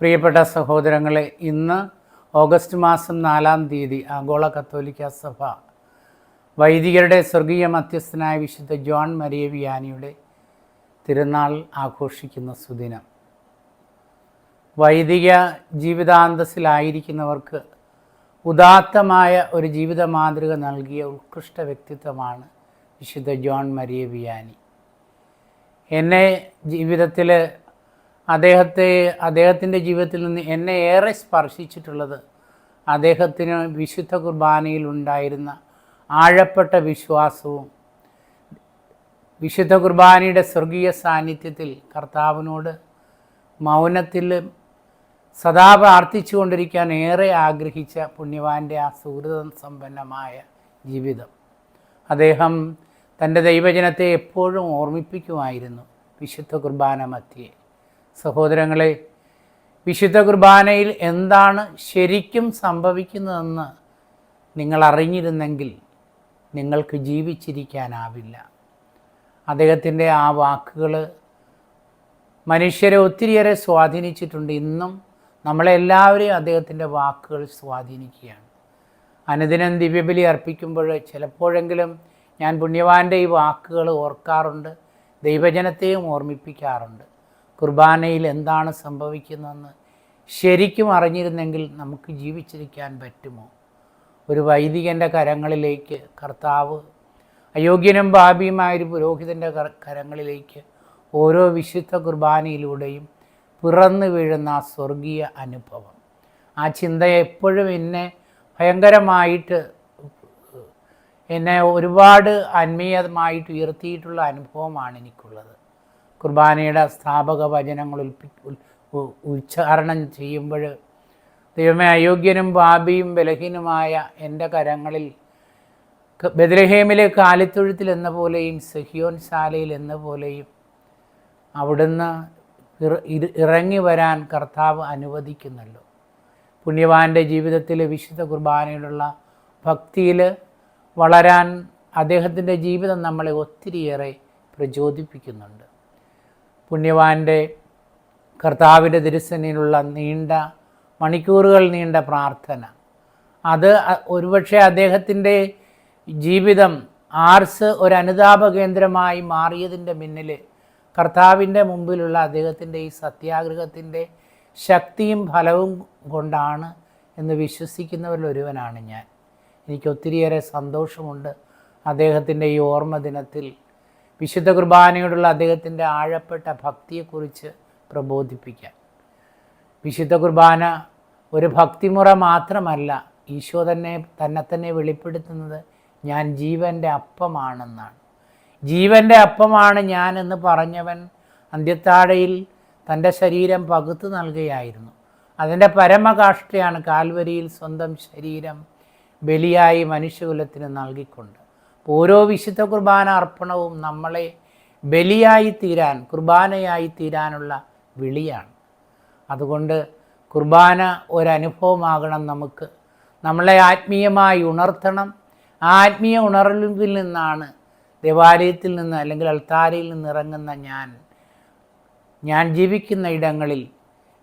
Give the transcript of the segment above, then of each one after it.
പ്രിയപ്പെട്ട സഹോദരങ്ങളെ ഇന്ന് ഓഗസ്റ്റ് മാസം നാലാം തീയതി ആഗോള കത്തോലിക്ക സഭ വൈദികരുടെ സ്വർഗീയ മധ്യസ്ഥനായ വിശുദ്ധ ജോൺ മരിയ വിയാനിയുടെ തിരുനാൾ ആഘോഷിക്കുന്ന സുദിനം. വൈദിക ജീവിതാന്തസ്സിലായിരിക്കുന്നവർക്ക് ഉദാത്തമായ ഒരു ജീവിത മാതൃക നൽകിയ ഉത്കൃഷ്ട വ്യക്തിത്വമാണ് വിശുദ്ധ ജോൺ മരിയ വിയാനി. എന്നെ ജീവിതത്തിൽ അദ്ദേഹത്തെ അദ്ദേഹത്തിന്റെ ജീവിതത്തിൽ നിന്ന് എന്നെ ഏറെ സ്പർശിച്ചിട്ടുള്ളത് അദ്ദേഹത്തിന് വിശുദ്ധ കുർബാനയിൽ ഉണ്ടായിരുന്ന ആഴപ്പെട്ട വിശ്വാസവും വിശുദ്ധ കുർബാനയുടെ സ്വർഗീയ സാന്നിധ്യത്തിൽ കർത്താവിനോട് മൗനത്തിൽ സദാ പ്രാർത്ഥിച്ചുകൊണ്ടിരിക്കാൻ ഏറെ ആഗ്രഹിച്ച പുണ്യവാന്റെ ആ സുഹൃത സമ്പന്നമായ ജീവിതം. അദ്ദേഹം തന്റെ ദൈവജനത്തെ എപ്പോഴും ഓർമ്മിപ്പിക്കുമായിരുന്നു വിശുദ്ധ കുർബാന മധ്യേ. സഹോദരങ്ങളെ വിശുദ്ധ കുർബാനയിൽ എന്താണ് ശരിക്കും സംഭവിക്കുന്നതെന്ന് നിങ്ങൾ അറിഞ്ഞിരുന്നെങ്കിൽ നിങ്ങൾക്ക് ജീവിച്ചിരിക്കാനാവില്ല. അദ്ദേഹത്തിന്റെ ആ വാക്കുകൾ മനുഷ്യരെ ഒത്തിരിയേറെ സ്വാധീനിച്ചിട്ടുണ്ട്. ഇന്നും നമ്മളെല്ലാവരെയും അദ്ദേഹത്തിന്റെ വാക്കുകൾ സ്വാധീനിക്കുകയാണ്. അനുദിനം ദിവ്യബലി അർപ്പിക്കുമ്പോൾ ചിലപ്പോഴെങ്കിലും ഞാൻ പുണ്യവാന്റെ ഈ വാക്കുകൾ ഓർക്കാറുണ്ട് ദൈവജനത്തെയും ഓർമ്മിപ്പിക്കാറുണ്ട്. കുർബാനയിൽ എന്താണ് സംഭവിക്കുന്നതെന്ന് ശരിക്കും അറിഞ്ഞിരുന്നെങ്കിൽ നമുക്ക് ജീവിച്ചിരിക്കാൻ പറ്റുമോ? ഒരു വൈദികന്റെ കരങ്ങളിലേക്ക് കർത്താവ് അയോഗ്യനും ഭാപിയുമായൊരു പുരോഹിതന്റെ കര- കരങ്ങളിലേക്ക് ഓരോ വിശുദ്ധ കുർബാനയിലൂടെയും പിറന്നു വീഴുന്ന ആ സ്വർഗീയ അനുഭവം. ആ ചിന്ത എപ്പോഴും എന്നെ ഭയങ്കരമായിട്ട് എന്നെ ഒരുപാട് ആത്മീയമായിട്ട് ഉയർത്തിയിട്ടുള്ള അനുഭവമാണ് എനിക്കുള്ളത്. കുർബാനയുടെ സ്ഥാപക വചനങ്ങൾ ഉൽപ്പി ഉച്ചാരണം ചെയ്യുമ്പോൾ ദൈവമേ അയോഗ്യനും പാപിയും ബലഹീനുമായ എന്റെ കരങ്ങളിൽ ബദലഹേമിലെ കാലിത്തൊഴുത്തിൽ എന്ന പോലെയും സഹിയോൻ ശാലയിൽ എന്ന പോലെയും അവിടുന്ന് ഇറങ്ങി വരാൻ കർത്താവ് അനുവദിക്കുന്നല്ലോ. പുണ്യവാന്റെ ജീവിതത്തിലെ വിശുദ്ധ കുർബാനയിലുള്ള ഭക്തിയിൽ വളരാൻ അദ്ദേഹത്തിന്റെ ജീവിതം നമ്മളെ ഒത്തിരിയേറെ പ്രചോദിപ്പിക്കുന്നുണ്ട്. പുണ്യവാന്റെ കർത്താവിന്റെ തിരുസനിലുള്ള നീണ്ട മണിക്കൂറുകൾ നീണ്ട പ്രാർത്ഥന. അത് ഒരുപക്ഷെ അദ്ദേഹത്തിന്റെ ജീവിതം ആർസ് ഒരു അനുതാപ കേന്ദ്രമായി മാറിയതിന്റെ മുന്നിൽ കർത്താവിന്റെ മുമ്പിലുള്ള അദ്ദേഹത്തിന്റെ ഈ സത്യാഗ്രഹത്തിന്റെ ശക്തിയും ഫലവും കൊണ്ടാണ് എന്ന് വിശ്വസിക്കുന്നവരിൽ ഒരുവനാണ് ഞാൻ. എനിക്ക് ഒത്തിരിയേറെ സന്തോഷമുണ്ട് അദ്ദേഹത്തിന്റെ ഈ ഓർമ്മ ദിനത്തിൽ വിശുദ്ധ കുർബാനയോടുള്ള അദ്ദേഹത്തിന്റെ ആഴപ്പെട്ട ഭക്തിയെക്കുറിച്ച് പ്രബോധിപ്പിക്കാൻ. വിശുദ്ധ കുർബാന ഒരു ഭക്തിമുറ മാത്രമല്ല ഈശോ തന്നെ തന്നെ തന്നെ വെളിപ്പെടുത്തുന്നത് ഞാൻ ജീവന്റെ അപ്പമാണെന്നാണ്. ജീവന്റെ അപ്പമാണ് ഞാൻ എന്ന് പറഞ്ഞവൻ അന്ത്യത്താഴയിൽ തന്റെ ശരീരം പകുത്തു നൽകുകയായിരുന്നു. അതിന്റെ പരമകാഷ്ഠയാണ് കാൽവരിയിൽ സ്വന്തം ശരീരം ബലിയായി മനുഷ്യകുലത്തിന് നൽകിക്കൊണ്ട്. ഓരോ വിശുദ്ധ കുർബാന അർപ്പണവും നമ്മളെ ബലിയായി തീരാൻ കുർബാനയായി തീരാനുള്ള വിളിയാണ്. അതുകൊണ്ട് കുർബാന ഒരനുഭവമാകണം നമുക്ക്. നമ്മളെ ആത്മീയമായി ഉണർത്തണം. ആത്മീയ ഉണർവിൽ നിന്നാണ് ദേവാലയത്തിൽ നിന്ന് അല്ലെങ്കിൽ അൾത്താരയിൽ നിന്ന് ഇറങ്ങുന്ന ഞാൻ. ഞാൻ ജീവിക്കുന്ന ഇടങ്ങളിൽ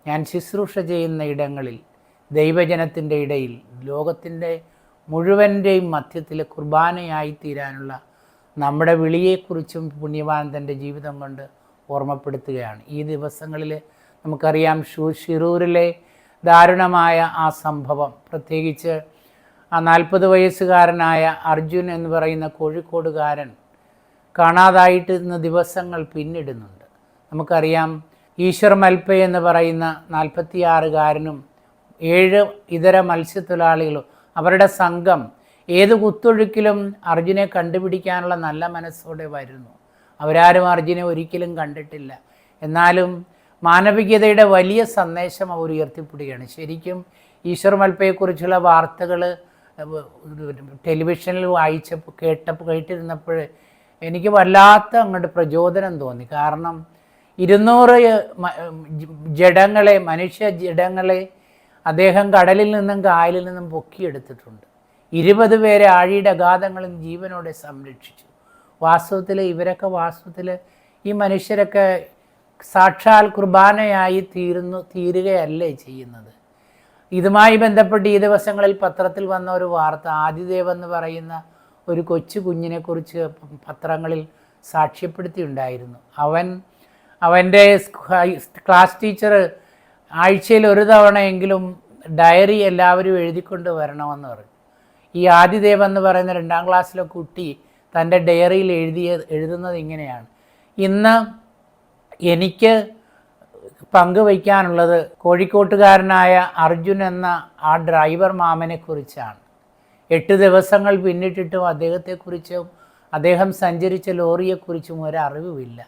ഞാൻ ശുശ്രൂഷ ചെയ്യുന്ന ഇടങ്ങളിൽ ദൈവജനത്തിന്റെ ഇടയിൽ ലോകത്തിന്റെ മുഴുവന്റെയും മധ്യത്തിൽ കുർബാനയായി തീരാനുള്ള നമ്മുടെ വിളിയെക്കുറിച്ചും പുണ്യവാൻ തന്റെ ജീവിതം കൊണ്ട് ഓർമ്മപ്പെടുത്തുകയാണ്. ഈ ദിവസങ്ങളിൽ നമുക്കറിയാം ഷൂ ഷിറൂരിലെ ദാരുണമായ ആ സംഭവം. പ്രത്യേകിച്ച് ആ നാൽപ്പത് വയസ്സുകാരനായ അർജുൻ എന്ന് പറയുന്ന കോഴിക്കോടുകാരൻ കാണാതായിട്ട് ഇന്ന് ദിവസങ്ങൾ പിന്നിടുന്നുണ്ട്. നമുക്കറിയാം ഈശ്വർ മൽപ്പ എന്ന് പറയുന്ന നാൽപ്പത്തിയാറുകാരനും ഏഴ് ഇതര മത്സ്യത്തൊഴിലാളികളും അവരുടെ സംഘം ഏത് കുത്തൊഴുക്കിലും അർജുനെ കണ്ടുപിടിക്കാനുള്ള നല്ല മനസ്സോടെ വരുന്നു. അവരാരും അർജുനെ ഒരിക്കലും കണ്ടിട്ടില്ല. എന്നാലും മാനവികതയുടെ വലിയ സന്ദേശം അവർ ഉയർത്തിപ്പിടുകയാണ് ശരിക്കും ഈശ്വർ മൽപ്പയെക്കുറിച്ചുള്ള വാർത്തകൾ ടെലിവിഷനിൽ വായിച്ച കേട്ടപ്പോൾ കേട്ടിരുന്നപ്പോൾ എനിക്ക് വല്ലാത്ത അങ്ങോട്ട് പ്രചോദനം തോന്നി. കാരണം ഇരുന്നൂറ് ജഡങ്ങളെ മനുഷ്യ ജഡങ്ങളെ അദ്ദേഹം കടലിൽ നിന്നും കായലിൽ നിന്നും പൊക്കിയെടുത്തിട്ടുണ്ട്. ഇരുപത് പേരെ ആഴിയുടെ അഗാധങ്ങളിൽ ജീവനോടെ സംരക്ഷിച്ചു. വാസ്തവത്തിൽ ഇവരൊക്കെ വാസ്തവത്തിൽ ഈ മനുഷ്യരൊക്കെ സാക്ഷാൽ കുർബാനയായി തീരുന്നു തീരുകയല്ലേ ചെയ്യുന്നത്. ഇതുമായി ബന്ധപ്പെട്ട് ഈ ദിവസങ്ങളിൽ പത്രത്തിൽ വന്ന ഒരു വാർത്ത ആദിദേവ് എന്ന് പറയുന്ന ഒരു കൊച്ചു കുഞ്ഞിനെക്കുറിച്ച് പത്രങ്ങളിൽ സാക്ഷ്യപ്പെടുത്തിയുണ്ടായിരുന്നു. അവൻ അവന്റെ ക്ലാസ് ടീച്ചർ ആഴ്ചയിൽ ഒരു തവണയെങ്കിലും ഡയറി എല്ലാവരും എഴുതിക്കൊണ്ട് വരണമെന്ന് പറഞ്ഞു. ഈ ആദിദേവ് എന്ന് പറയുന്ന രണ്ടാം ക്ലാസ്സിലെ കുട്ടി തന്റെ ഡയറിയിൽ എഴുതിയ എഴുതുന്നത് ഇങ്ങനെയാണ്. ഇന്ന് എനിക്ക് പങ്കുവയ്ക്കാനുള്ളത് കോഴിക്കോട്ടുകാരനായ അർജുൻ എന്ന ആ ഡ്രൈവർ മാമനെ കുറിച്ചാണ്. എട്ട് ദിവസങ്ങൾ പിന്നിട്ടിട്ടും അദ്ദേഹത്തെക്കുറിച്ചും അദ്ദേഹം സഞ്ചരിച്ച ലോറിയെക്കുറിച്ചും ഒരറിവുമില്ല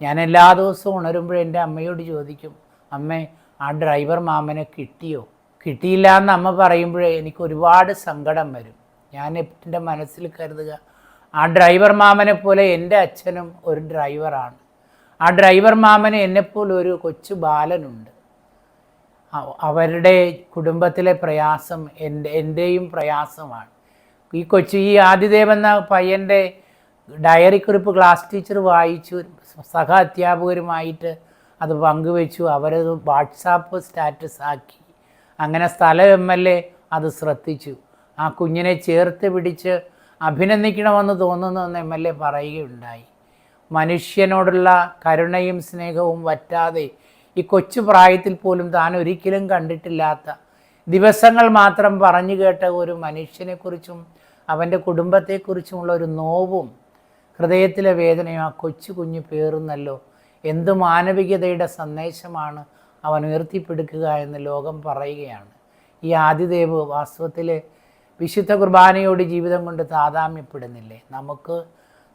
ഞാൻ എല്ലാ ദിവസവും ഉണരുമ്പോഴും എന്റെ അമ്മയോട് ചോദിക്കും അമ്മേ ആ ഡ്രൈവർ മാമനെ കിട്ടിയോ? കിട്ടിയില്ല എന്ന് അമ്മ പറയുമ്പോഴേ എനിക്ക് ഒരുപാട് സങ്കടം വരും. ഞാൻ എന്റെ മനസ്സിൽ കരുതുക ആ ഡ്രൈവർ മാമനെ പോലെ എന്റെ അച്ഛനും ഒരു ഡ്രൈവറാണ് ആ ഡ്രൈവർ മാമന് എന്നെപ്പോലെ ഒരു കൊച്ചു ബാലനുണ്ട്. അവരുടെ കുടുംബത്തിലെ പ്രയാസം എന്റെ എന്റെയും പ്രയാസമാണ്. ഈ കൊച്ചു ഈ ആദിദേവ് എന്ന പയ്യന്റെ ഡയറി കുറിപ്പ് ക്ലാസ് ടീച്ചർ വായിച്ചു. സഹ അധ്യാപകരുമായിട്ട് അത് പങ്കുവെച്ചു അവരത് വാട്സാപ്പ് സ്റ്റാറ്റസ് ആക്കി. അങ്ങനെ സ്ഥല എം എൽ എ അത് ശ്രദ്ധിച്ചു. ആ കുഞ്ഞിനെ ചേർത്ത് പിടിച്ച് അഭിനന്ദിക്കണമെന്ന് തോന്നുന്നുവെന്ന് എം എൽ എ പറയുകയുണ്ടായി. മനുഷ്യനോടുള്ള കരുണയും സ്നേഹവും വറ്റാതെ ഈ കൊച്ചു പ്രായത്തിൽ പോലും താൻ ഒരിക്കലും കണ്ടിട്ടില്ലാത്ത ദിവസങ്ങൾ മാത്രം പറഞ്ഞു കേട്ട ഒരു മനുഷ്യനെക്കുറിച്ചും അവന്റെ കുടുംബത്തെക്കുറിച്ചുമുള്ള ഒരു നോവും ഹൃദയത്തിലെ വേദനയും ആ കൊച്ചു കുഞ്ഞ് പേറുന്നല്ലോ എന്ത് മാനവികതയുടെ സന്ദേശമാണ് അവൻ ഉയർത്തിപ്പിടിക്കുക എന്ന് ലോകം പറയുകയാണ്. ഈ ആദിദേവ് വാസ്തവത്തിൽ വിശുദ്ധ കുർബാനയോട് ജീവിതം കൊണ്ട് താതാമ്യപ്പെടുന്നില്ലേ? നമുക്ക്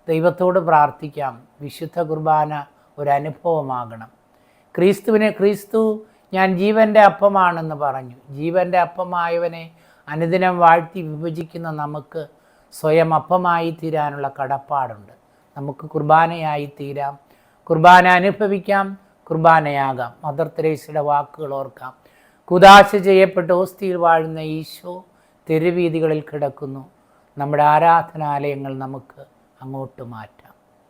ദൈവത്തോട് പ്രാർത്ഥിക്കാം. വിശുദ്ധ കുർബാന ഒരനുഭവമാകണം ക്രിസ്തുവിനെ ക്രിസ്തു ഞാൻ ജീവന്റെ അപ്പമാണെന്ന് പറഞ്ഞു. ജീവന്റെ അപ്പമായവനെ അനുദിനം വാഴ്ത്തി വിഭജിക്കുന്ന നമുക്ക് സ്വയം അപ്പമായി തീരാനുള്ള കടപ്പാടുണ്ട്. നമുക്ക് കുർബാനയായി തീരാം കുർബാന അനുഭവിക്കാം കുർബാനയാകാം. മദർ തെരേസയുടെ വാക്കുകൾ ഓർക്കാം. കുദാശ ചെയ്യപ്പെട്ട ഓസ്തിയിൽ വാഴുന്ന ഈശോ തെരുവീതികളിൽ കിടക്കുന്നു. നമ്മുടെ ആരാധനാലയങ്ങൾ നമുക്ക് അങ്ങോട്ട് മാറ്റാം.